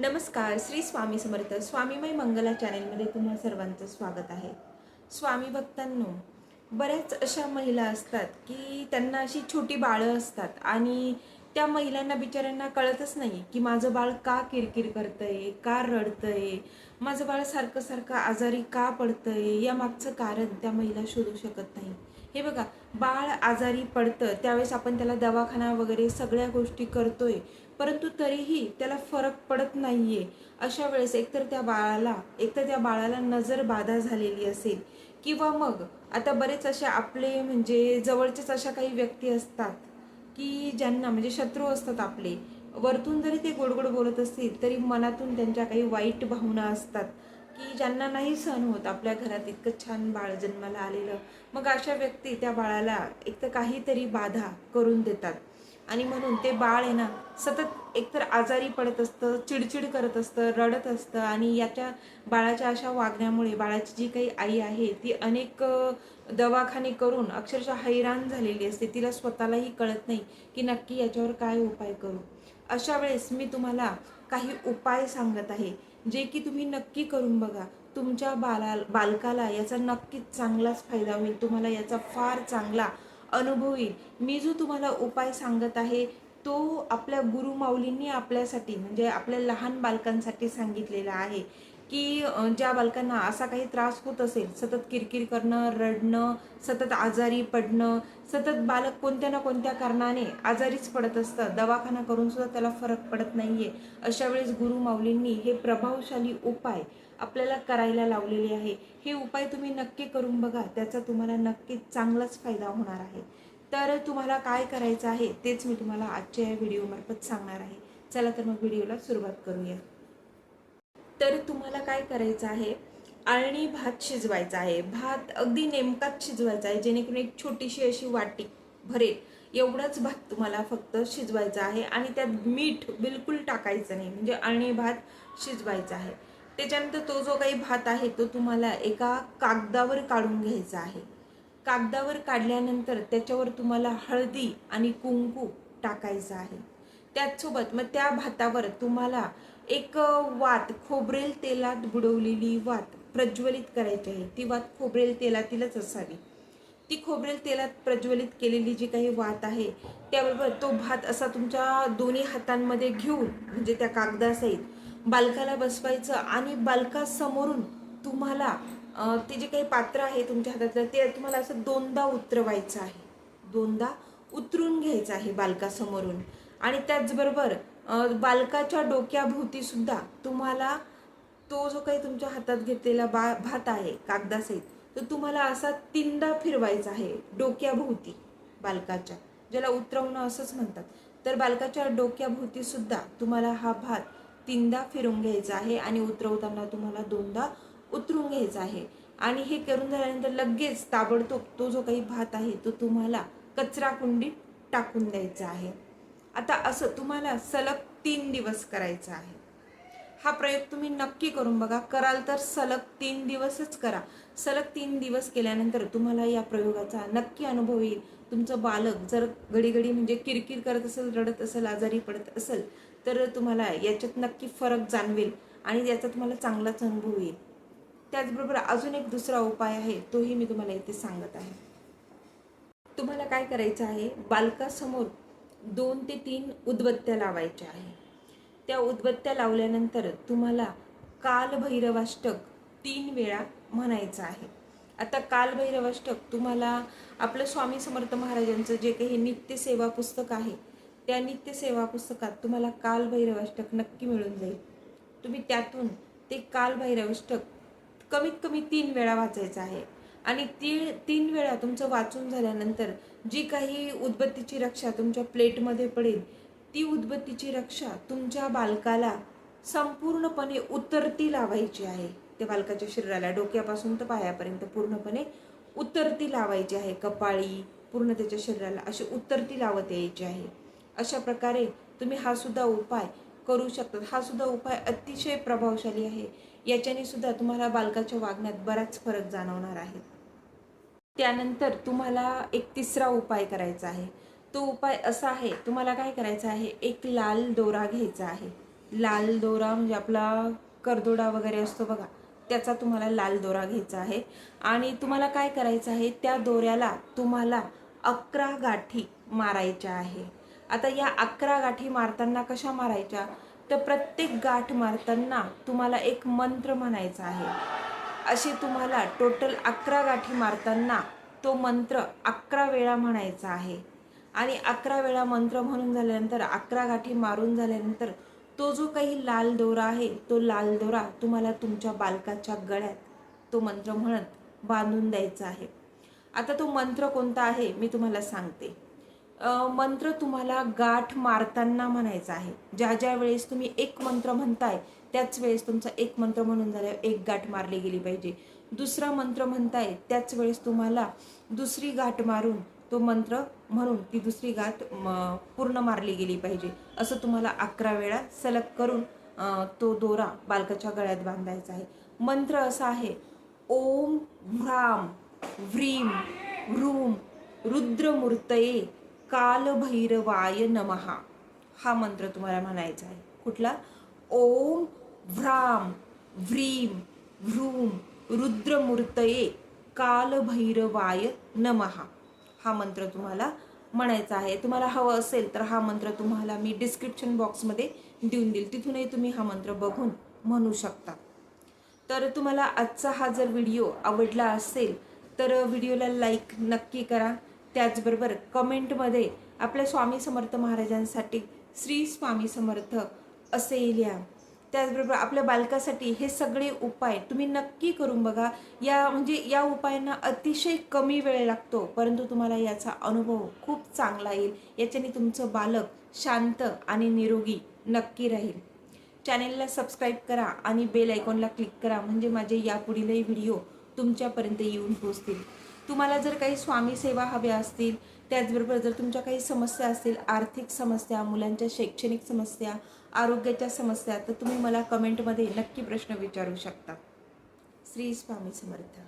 नमस्कार श्री स्वामी समर्थ. स्वामीमय मंगला चॅनेलमध्ये तुम्हा सर्वांचं स्वागत आहे. स्वामी भक्तांनो बऱ्याच अशा महिला असतात की त्यांना अशी छोटी बाळं असतात आणि त्या महिलांना बिचाऱ्यांना कळतच नाही की माझं बाळ का किरकिर करतंय का रडतंय माझं बाळ सारखं सारखं आजारी का पडतंय या मागचं कारण त्या महिला शोधू शकत नाही. हे बघा बाळ आजारी पडतं त्यावेळेस आपण त्याला दवाखाना वगैरे सगळ्या गोष्टी करतोय परंतु तरीही त्याला फरक पडत नाही आहे अशा वेळेस एकतर त्या बाळाला एकतर त्या बाळाला नजर बाधा झालेली असेल किंवा मग आता बरेच असे आपले म्हणजे जवळचेच अशा काही व्यक्ती असतात की ज्यांना म्हणजे शत्रू असतात आपले. वरतून जरी ते गोडगोड बोलत असतील तरी मनातून त्यांच्या काही वाईट भावना असतात. की ज्यांना नाही सहन होत आपल्या घरात इतकं छान बाळ जन्माला आलेलं मग अशा व्यक्ती त्या बाळाला एक तर काहीतरी बाधा करून देतात. आणि म्हणून ते बाळ आहे ना सतत एकतर आजारी पडत असतं चिडचिड करत असतं रडत असतं आणि याच्या बाळाच्या अशा वागण्यामुळे बाळाची जी काही आई आहे ती अनेक दवाखाने करून अक्षरशः हैराण झालेली असते. तिला स्वतःलाही कळत नाही की नक्की याच्यावर काय उपाय करू. अशा वेळेस मी तुम्हाला काही उपाय सांगत आहे. जे की तुम्ही नक्की करून बघा. तुमच्या बाला बालकाला याचा नक्कीच चांगलाच फायदा होईल. तुम्हाला याचा फार चांगला अनुभव येईल. मी जो तुम्हाला उपाय सांगत आहे तो आपल्या गुरुमाऊलींनी आपल्यासाठी म्हणजे आपल्या लहान बालकांसाठी सांगितलेला आहे. की ज्या बालकांना असा काही त्रास होत असेल सतत किरकिर करणं रडणं सतत आजारी पडणं सतत बालक कोणत्या ना कोणत्या कारणाने आजारीच पडत असतं दवाखाना करून सुद्धा त्याला फरक पडत नाहीये अशा वेळेस गुरु माऊलींनी हे प्रभावशाली उपाय आपल्याला करायला लावलेले आहे. हे उपाय तुम्ही नक्की करून बघा त्याचा तुम्हाला नक्कीच चांगलाच फायदा होणार आहे. तर तुम्हाला काय करायचं आहे तेच मी तुम्हाला आजच्या या व्हिडिओमार्फत सांगणार आहे. चला तर मग व्हिडिओला सुरुवात करूया. तर तुम्हाला काय करायचं आहे? आळणी भात शिजवायचा आहे. भात अगदी नेमकाच शिजवायचा आहे. जेणेकरून एक छोटीशी अशी वाटी भरेल. एवढाच भात तुम्हाला फक्त शिजवायचा आहे आणि त्यात मीठ बिलकुल टाकायचं नाही. म्हणजे आळणी भात शिजवायचा आहे. त्याच्यानंतर तो जो काही भात आहे तो तुम्हाला एका कागदावर काढून घ्यायचा आहे. कागदावर काढल्यानंतर त्याच्यावर तुम्हाला हळदी आणि कुंकू टाकायचं आहे. त्याचसोबत मग त्या भातावर तुम्हाला एक वात खोबरेल तेलात बुडवलेली वात प्रज्वलित करायची आहे. ती वात खोबरेल तेलातीलच असावी. ती खोबरेल तेलात प्रज्वलित केलेली जी काही वात आहे त्याबरोबर तो भात असा तुमच्या दोन्ही हातांमध्ये घेऊन म्हणजे त्या कागदासहित बालकाला बसवायचं आणि बालकासमोरून तुम्हाला ते जे काही पात्र आहे तुमच्या हातातलं ते तुम्हाला असं दोनदा उतरवायचं आहे. दोनदा उतरून घ्यायचं आहे बालकासमोरून. आणि त्याचबरोबर बालकाच्या डोक्याभोवती सुद्धा तुम्हाला तो जो काही तुमच्या हातात घेतलेला बा भात आहे कागदासहित तो तुम्हाला असा तीनदा फिरवायचा आहे डोक्याभोवती बालकाच्या ज्याला उतरवणं असंच म्हणतात. तर बालकाच्या डोक्याभोवती सुद्धा तुम्हाला हा भात तीनदा फिरून घ्यायचा आहे आणि उतरवताना तुम्हाला दोनदा उतरून घ्यायचा आहे. आणि हे करून झाल्यानंतर लगेच ताबडतोब तो जो काही भात आहे तो तुम्हाला कचरा कुंडीत टाकून द्यायचा आहे. आता असं तुम्हाला सलग तीन दिवस करायचं आहे. हा प्रयोग तुम्ही नक्की करून बघा. कराल तर सलग तीन दिवसच करा. सलग तीन दिवस केल्यानंतर तुम्हाला या प्रयोगाचा नक्की अनुभव येईल. तुमचं बालक जर घडी घडी म्हणजे किरकिर करत असेल रडत असेल आजारी पडत असेल तर तुम्हाला याच्यात नक्की फरक जाणवेल आणि याचा तुम्हाला चांगलाच अनुभव येईल. त्याचबरोबर अजून एक दुसरा उपाय आहे तोही मी तुम्हाला इथे सांगत आहे. तुम्हाला काय करायचं आहे? बालकासमोर दोन ते तीन उदबत्त्या लावायच्या आहे. त्या उदबत्त्या लावल्यानंतर तुम्हाला कालभैरवाष्टक तीन वेळा म्हणायचं आहे. आता कालभैरवाष्टक तुम्हाला आपलं स्वामी समर्थ महाराजांचं जे काही नित्यसेवा पुस्तक आहे त्या नित्यसेवा पुस्तकात तुम्हाला कालभैरवाष्टक नक्की मिळून जाईल. तुम्ही त्यातून ते कालभैरवाष्टक कमीत कमी तीन वेळा वाचायचं आहे. आणि ती तीन वेळा तुमचं वाचून झाल्यानंतर जी काही उदबत्तीची रक्षा तुमच्या प्लेटमध्ये पडेल ती उदबत्तीची रक्षा तुमच्या बालकाला संपूर्णपणे उतरती लावायची आहे. त्या बालकाच्या शरीराला डोक्यापासून तर पायापर्यंत पूर्णपणे उतरती लावायची आहे. कपाळी पूर्ण त्याच्या शरीराला अशी उतरती लावत यायची आहे. अशा प्रकारे तुम्ही हा सुद्धा उपाय करू शकतात. हा सुद्धा उपाय अतिशय प्रभावशाली आहे. याच्याने सुद्धा तुम्हाला बालकाच्या वागण्यात बराच फरक जाणवणार आहे. त्यानंतर तुम्हाला एक तिसरा उपाय करायचा आहे. तो उपाय असा आहे तुम्हाला काय करायचा आहे? एक लाल दोरा घ्यायचा आहे. लाल दोरा म्हणजे आपला करदोडा वगैरे असतो बघा त्याचा तुम्हाला लाल दोरा घ्यायचा आहे. आणि तुम्हाला काय करायचं आहे? त्या दोऱ्याला तुम्हाला अकरा गाठी मारायच्या आहे. आता या अकरा गाठी मारताना कशा मारायच्या? तर प्रत्येक गाठ मारताना तुम्हाला एक मंत्र म्हणायचा आहे. अशी तुम्हाला टोटल अकरा गाठी मारताना तो मंत्र अकरा वेळा म्हणायचा आहे. आणि अकरा वेळा मंत्र म्हणून झाल्यानंतर अकरा गाठी मारून झाल्यानंतर तो जो काही लाल दोरा आहे तो लाल दोरा तुम्हाला तुमच्या बालकाच्या गळ्यात तो मंत्र म्हणत बांधून द्यायचा आहे. आता तो मंत्र कोणता आहे मी तुम्हाला सांगते. मंत्र तुम्हाला गाठ मारताना म्हणायचा आहे. ज्या ज्या वेळेस तुम्ही एक मंत्र म्हणताय त्याच वेळेस तुमचा एक मंत्र म्हणून झाल्यावर एक गाठ मारली गेली पाहिजे. दुसरा मंत्र म्हणताय त्याच वेळेस तुम्हाला दुसरी गाठ मारून तो मंत्र म्हणून ती दुसरी गाठ म, पूर्ण मारली गेली पाहिजे. असं तुम्हाला अकरा वेळा सलग करून तो दोरा बालकाच्या गळ्यात बांधायचा आहे. मंत्र असा आहे ओम भ्राम व्रीम ह्रूम रुद्रमूर्तये कालभैरवाय नमहा हा मंत्र तुम्हाला म्हणायचा आहे. कुठला? ओम भ्राम व्रीम भ्रूम रुद्रमूर्तये कालभैरवाय नमहा हा मंत्र तुम्हाला म्हणायचा आहे. तुम्हाला हवं असेल तर हा मंत्र तुम्हाला मी डिस्क्रिप्शन बॉक्समध्ये देऊन देईल. तिथूनही तुम्ही हा मंत्र बघून म्हणू शकता. तर तुम्हाला आजचा हा जर व्हिडिओ आवडला असेल तर व्हिडिओला लाईक नक्की करा. त्याचबरोबर कमेंटमध्ये आपल्या स्वामी समर्थ महाराजांसाठी श्री स्वामी समर्थ असे लिहा. त्याचबरोबर आपल्या बालकासाठी हे सगळे उपाय तुम्ही नक्की करून बघा. या म्हणजे या उपायांना अतिशय कमी वेळ लागतो परंतु तुम्हाला याचा अनुभव खूप चांगला येईल. याच्याने तुमचं बालक शांत आणि निरोगी नक्की राहील. चॅनेलला सबस्क्राईब करा आणि बेल आयकॉनला क्लिक करा म्हणजे माझे यापुढीलही व्हिडिओ तुमच्यापर्यंत येऊन पोचतील तुम्हाला जर काही स्वामी सेवा हव्या असतील त्याचबरोबर जर तुमच्या काही समस्या असतील आर्थिक समस्या मुलांच्या शैक्षणिक समस्या आरोग्याच्या समस्या तर तुम्ही मला कमेंटमध्ये नक्की प्रश्न विचारू शकता. श्री स्वामी समर्थ.